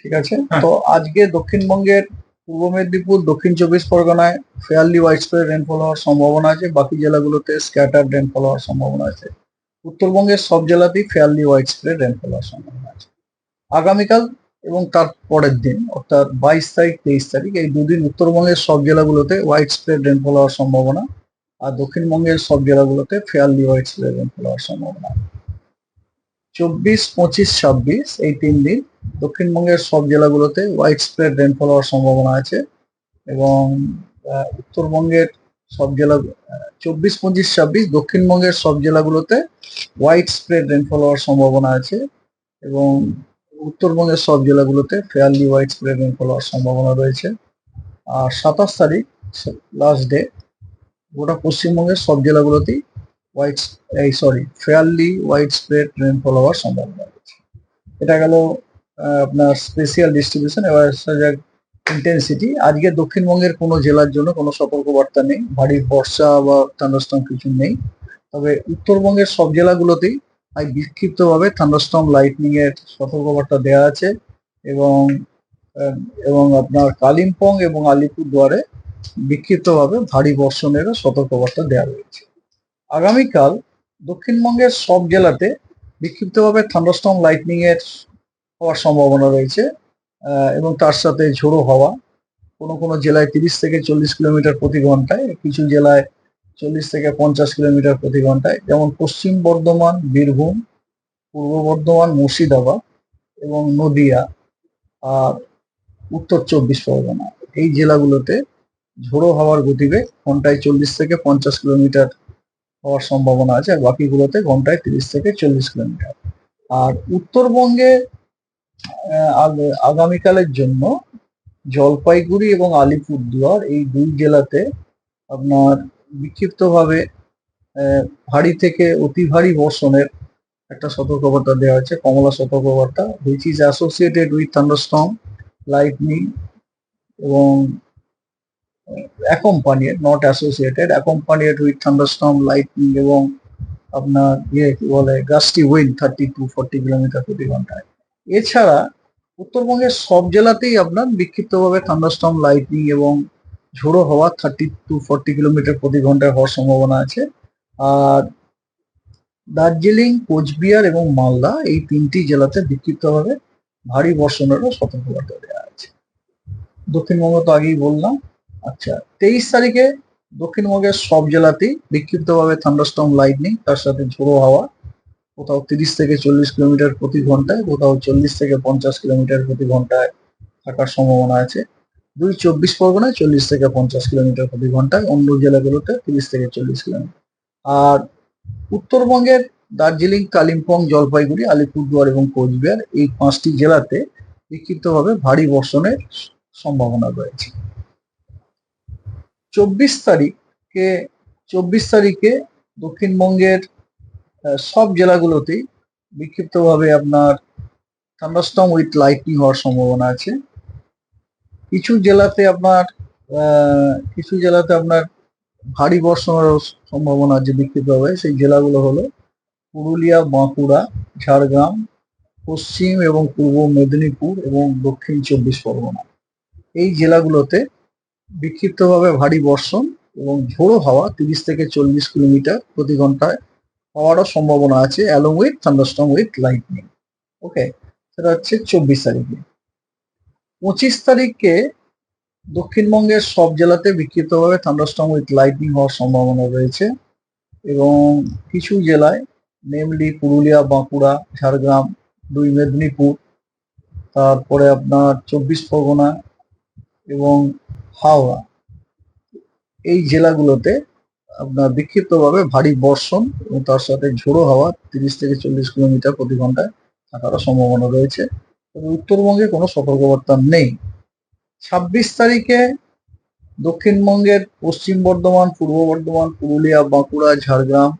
ঠিক আছে? হ্যাঁ। তো আজকে দক্ষিণবঙ্গের পূর্ব মেদিনীপুর দক্ষিণ চব্বিশ পরগনায় ফেয়ারলি ওয়াইড স্প্রেড রেনফল হওয়ার সম্ভাবনা আছে। বাকি জেলাগুলোতে স্ক্যাটার রেনফল হওয়ার সম্ভাবনা আছে। উত্তরবঙ্গের সব জেলাতেই ফেয়ারলি ওয়াইড স্প্রেড রেনফল হওয়ার সম্ভাবনা আছে। আগামীকাল এবং তার পরের দিন অর্থাৎ বাইশ তারিখ তেইশ তারিখ এই দুদিন উত্তরবঙ্গের সব জেলাগুলোতে হোয়াইট স্প্রেড রেনফল হওয়ার সম্ভাবনা আর দক্ষিণবঙ্গের সব জেলাগুলোতে ফেয়ারলি হোয়াইট স্প্রেড রেনফল হওয়ার সম্ভাবনা। চব্বিশ পঁচিশ ছাব্বিশ এই তিন দিন দক্ষিণবঙ্গের সব জেলাগুলোতে হোয়াইট স্প্রেড রেনফল হওয়ার সম্ভাবনা আছে এবং উত্তরবঙ্গের সব জেলা চব্বিশ, পঁচিশ, ছাব্বিশ, দক্ষিণবঙ্গের সব জেলাগুলোতে ওয়াইড স্প্রেড রেনফল হওয়ার সম্ভাবনা আছে এবং উত্তরবঙ্গের সব জেলাগুলোতে ফেয়ারলি হোয়াইট স্প্রেড রেনফল হওয়ার সম্ভাবনা রয়েছে। আর সাতাশ তারিখ লাস্ট ডে গোটা পশ্চিমবঙ্গের সব জেলাগুলোতেই হোয়াইট এই sorry fairly widespread rainfall হওয়ার সম্ভাবনা রয়েছে। এটা গেল আপনার স্পেশাল ডিস্ট্রিবিউশন এবার ইন্টেন্সিটি আজকে দক্ষিণবঙ্গের কোনো জেলার জন্য কোনো সতর্কবার্তা নেই। ভারী বর্ষা বা থান্ডারস্টর্ম কিছু নেই। তবে উত্তরবঙ্গের সব জেলাগুলোতেই আজ বিক্ষিপ্তভাবে থান্ডারস্টর্ম লাইটনিং এর সতর্কবার্তা দেওয়া আছে এবং এবং আপনার কালিম্পং এবং আলিপুরদুয়ারে বিক্ষিপ্তভাবে ভারী বর্ষণেরও সতর্কবার্তা দেওয়া রয়েছে। আগামীকাল দক্ষিণবঙ্গের সব জেলাতে বিক্ষিপ্তভাবে থান্ডারস্টর্ম লাইটনিং এর হওয়ার সম্ভাবনা রয়েছে এবং তার সাথে ঝোড়ো হওয়া। কোনো কোনো জেলায় তিরিশ থেকে চল্লিশ কিলোমিটার প্রতি ঘন্টায়, কিছু জেলায় চল্লিশ থেকে পঞ্চাশ কিলোমিটার প্রতি ঘন্টায়। যেমন পশ্চিম বর্ধমান, বীরভূম, পূর্ব বর্ধমান, মুর্শিদাবাদ এবং নদিয়া আর উত্তর চব্বিশ পরগনা। এই জেলাগুলোতে ঝোড়ো হওয়ার গতিবেগ ঘন্টায় চল্লিশ থেকে পঞ্চাশ কিলোমিটার হওয়ার সম্ভাবনা আছে, আর বাকিগুলোতে ঘন্টায় তিরিশ থেকে চল্লিশ কিলোমিটার। আর উত্তরবঙ্গে আগামীকালের জন্য জলপাইগুড়ি এবং আলিপুরদুয়ার এই দুই জেলাতে আপনার বিক্ষিপ্তভাবে ভারী থেকে অতি ভারী বর্ষণের একটা সতর্কবার্তা দেওয়া হয়েছে কমলা সতর্কবার্তা which is associated with thunderstorm lightning এবং accompanied not associated accompanied with thunderstorm lightning এবং আপনার ইয়ে কি বলে gusty wind thirty to forty kilometre প্রতি ঘন্টায় এছাড়া উত্তরবঙ্গের সব জেলাতেই আপনার বিক্ষিপ্তভাবে থান্ডারস্টর্ম লাইটনিং এবং ঝোড়ো হওয়া থার্টি টু ফর্টি কিলোমিটার প্রতি ঘন্টায় হওয়ার সম্ভাবনা আছে। আর দার্জিলিং, কোচবিহার এবং মালদা এই তিনটি জেলাতে বিক্ষিপ্তভাবে ভারী বর্ষণেরও সতর্কবার্তা দেওয়া আছে। দক্ষিণবঙ্গ তো আগেই বললাম। আচ্ছা তেইশ তারিখে দক্ষিণবঙ্গের সব জেলাতেই বিক্ষিপ্তভাবে থান্ডারস্টর্ম লাইটনিং তার সাথে ঝোড়ো হাওয়া কোথাও তিরিশ থেকে চল্লিশ কিলোমিটার প্রতি ঘন্টায়, কোথাও চল্লিশ থেকে পঞ্চাশ কিলোমিটার প্রতি ঘন্টায় থাকার সম্ভাবনা আছে। দুই চব্বিশ পরগনায় চল্লিশ থেকে পঞ্চাশ কিলোমিটার প্রতি ঘন্টায় অন্য জেলাগুলোতে তিরিশ থেকে চল্লিশ কিলোমিটার। আর উত্তরবঙ্গের দার্জিলিং, কালিম্পং, জলপাইগুড়ি, আলিপুরদুয়ার এবং কোচবিহার এই পাঁচটি জেলাতে বিক্ষিপ্তভাবে ভারী বর্ষণের সম্ভাবনা রয়েছে। চব্বিশ তারিখে চব্বিশ তারিখে দক্ষিণবঙ্গের সব জেলাগুলোতেই বিক্ষিপ্তভাবে আপনার থান্ডারস্টর্ম উইথ লাইটনিং হওয়ার সম্ভাবনা আছে। কিছু জেলাতে আপনার কিছু জেলাতে আপনার ভারী বর্ষণের সম্ভাবনা আছে বিক্ষিপ্তভাবে। সেই জেলাগুলো হলো পুরুলিয়া, বাঁকুড়া, ঝাড়গ্রাম, পশ্চিম এবং পূর্ব মেদিনীপুর এবং দক্ষিণ চব্বিশ পরগনা। এই জেলাগুলোতে বিক্ষিপ্তভাবে ভারী বর্ষণ এবং ঝোড়ো হাওয়া তিরিশ থেকে চল্লিশ কিলোমিটার প্রতি ঘন্টায় হওয়ারও সম্ভাবনা আছে along with thunderstorm with lightning okay সেটা হচ্ছে চব্বিশ তারিখে। পঁচিশ তারিখে দক্ষিণবঙ্গের সব জেলাতে বিক্ষিপ্তভাবে থান্ডারস্টর্ম উইথ লাইটনিং হওয়ার সম্ভাবনা রয়েছে এবং কিছু জেলায় নেমলি পুরুলিয়া, বাঁকুড়া, ঝাড়গ্রাম, দুই মেদিনীপুর, তারপরে আপনার চব্বিশ পরগনা এবং হাওড়া। এই জেলাগুলোতে আপনার বিক্ষিপ্তভাবে ভারী বর্ষণ এবং তার সাথে ঝোড়ো হাওয়া তিরিশ থেকে চল্লিশ কিলোমিটার প্রতি ঘন্টায় থাকারও সম্ভাবনা রয়েছে তবে উত্তরবঙ্গে কোনো সতর্কবার্তা নেই। ছাব্বিশ তারিখে দক্ষিণবঙ্গের পশ্চিম বর্ধমান, পূর্ব বর্ধমান, পুরুলিয়া, বাঁকুড়া, ঝাড়গ্রাম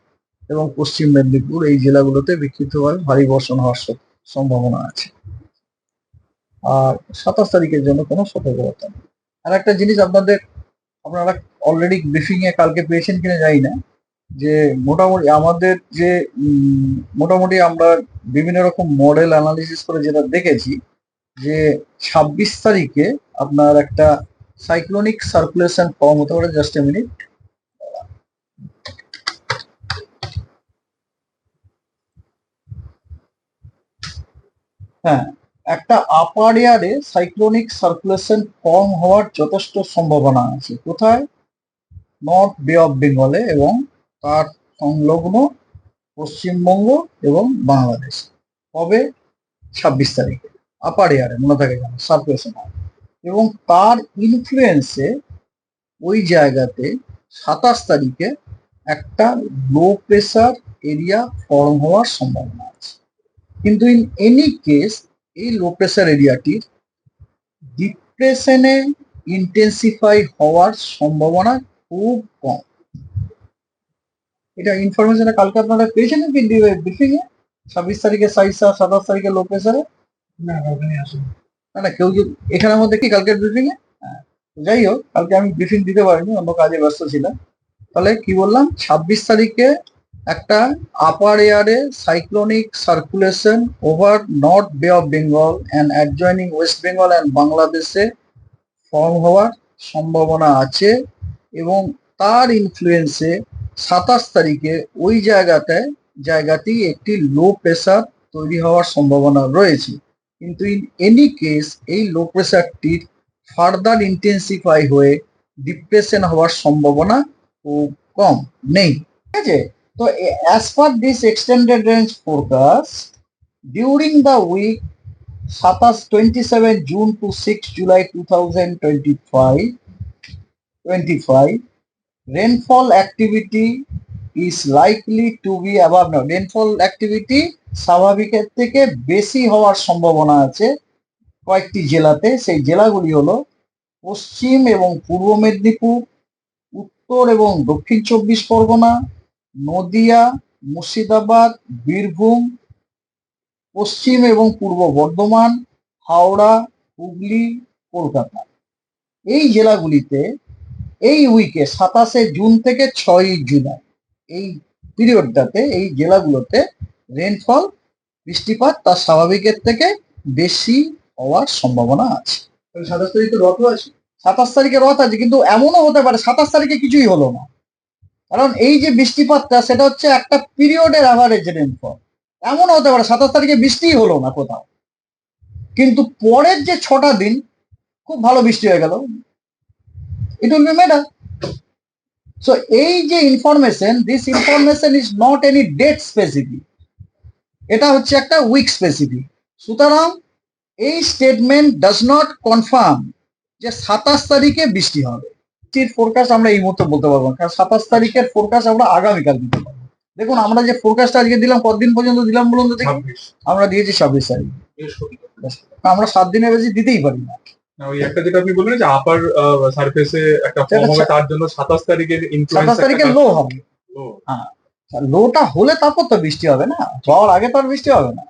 এবং পশ্চিম মেদিনীপুর এই জেলাগুলোতে বিক্ষিপ্তভাবে ভারী বর্ষণ হওয়ার সম্ভাবনা আছে। আর সাতাশ তারিখের জন্য কোনো সতর্কবার্তা নেই। আর একটা জিনিস আপনাদের আপনারা অলরেডি ব্রিফিং এ কালকে পেয়েছেন কিনা জানি না, যে মোটামুটি আমাদের যে মোটামুটি আমরা বিভিন্ন রকম মডেল অ্যানালিসিস করে যেটা দেখেছি, যে ছাব্বিশ তারিখে আপনার একটা সাইক্লোনিক সার্কুলেশন ফর্ম হতে পারে জাস্ট এ মিনিট হ্যাঁ একটা আপার এয়ারে সাইক্লোনিক সার্কুলেশন ফর্ম হওয়ার যথেষ্ট সম্ভাবনা আছে। কোথায়? নর্থ বে অফ বেঙ্গলে এবং তার সংলগ্ন পশ্চিমবঙ্গ এবং বাংলাদেশ। কবে? ছাব্বিশ তারিখে। আপার এয়ারে মনে থাকে যেন সার্কুলেশন এবং তার ইনফ্লুয়েন্সে ওই জায়গাতে সাতাশ তারিখে একটা লো প্রেসার এরিয়া ফর্ম হওয়ার সম্ভাবনা আছে। কিন্তু ইন এনি কেস এই লো প্রেসার এরিয়াটির ডিপ্রেশনে ইন্টেন্সিফাই হওয়ার সম্ভাবনা খুব কম। এটা ইনফরমেশনটা কালকে আপনারা পেয়েছেন ব্রিফিং এ ছাব্বিশ তারিখে সাইসা সাতাশ তারিখে লো প্রেসারে না না না কেউ যদি এখানের মধ্যে কি কালকের ব্রিফিং এ হ্যাঁ, যাই হোক কালকে আমি ব্রিফিং দিতে পারিনি অন্য কাজে ব্যস্ত ছিলাম। তাহলে কি বললাম? ছাব্বিশ তারিখে একটা upper এয়ারে cyclonic circulation over north bay of Bengal and adjoining West Bengal and বাংলাদেশে ফর্ম হওয়ার সম্ভাবনা আছে এবং তার ইনফ্লুয়েন্সে সাতাশ তারিখে ওই জায়গাতে, জায়গাটি একটি লো প্রেশার তৈরি হওয়ার সম্ভাবনা রয়েছে। কিন্তু ইন এনি কেস এই লো প্রেশারটির ফার্দার ইন্টেন্সিফাই হয়ে ডিপ্রেশন হওয়ার সম্ভাবনা খুব কম, নেই। ঠিক আছে? Range forecast during the week সাতাশ twenty seven June to six July two thousand twenty five twenty five rainfall activity is likely to be above now. Rainfall activity স্বাভাবিকের থেকে বেশি হওয়ার সম্ভাবনা আছে কয়েকটি জেলাতে। সেই জেলাগুলি হলো পশ্চিম এবং পূর্ব মেদিনীপুর, উত্তর এবং দক্ষিণ চব্বিশ পরগনা নদিয়া মুর্শিদাবাদ বীরভূম পশ্চিম এবং পূর্ব বর্ধমান হাওড়া হুগলি কলকাতা। এই জেলাগুলিতে এই উইকে সাতাশে জুন থেকে ছয়ই জুলাই এই পিরিয়ডটাতে এই জেলাগুলোতে রেনফল বৃষ্টিপাত তার স্বাভাবিকের থেকে বেশি হওয়ার সম্ভাবনা আছে। সাতাশ তারিখে রথ আছে সাতাশ তারিখে রথ আছে কিন্তু এমনও হতে পারে সাতাশ তারিখে কিছুই হলো না। কারণ এই যে বৃষ্টিপাতটা, সেটা হচ্ছে একটা পিরিয়ডের অ্যাভারেজ রেনফল এমন হতে পারে, সাতাশ তারিখে বৃষ্টিই হলো না কোথাও। কিন্তু পরের যে ছটা দিন, খুব ভালো বৃষ্টি হয়ে গেল। It will be matter so এই যে information this information is not any date specific এটা হচ্ছে একটা উইক স্পেসিফিক সুতরাং, এই স্টেটমেন্ট ডাজ নট কনফার্ম যে সাতাশ তারিখে বৃষ্টি হবে। বৃষ্টির ফোরকাস্ট আমরা এই মুহূর্তে বলতে পারব না। কারণ সাতাশ তারিখের ফোরকাস্ট আমরা আগামীকাল দিতে পারব। দেখুন আমরা যে ফোরকাস্ট আজকে দিলাম কতদিন পর্যন্ত দিলাম বলুন তো দেখি? আমরা দিয়েছি ছাব্বিশ তারিখ। আমরা সাত দিনের বেশি দিতেই পারি না। না, ওই একটা যেটা আপনি বললেন যে আপার সারফেসে একটা ফর্ম হবে তার জন্য সাতাশ তারিখের ইনফ্লুয়েন্স সাতাশ তারিখে লো হবে। লোটা হলে তারপর তো বৃষ্টি হবে না। হওয়ার আগে তো আর বৃষ্টি হবে না।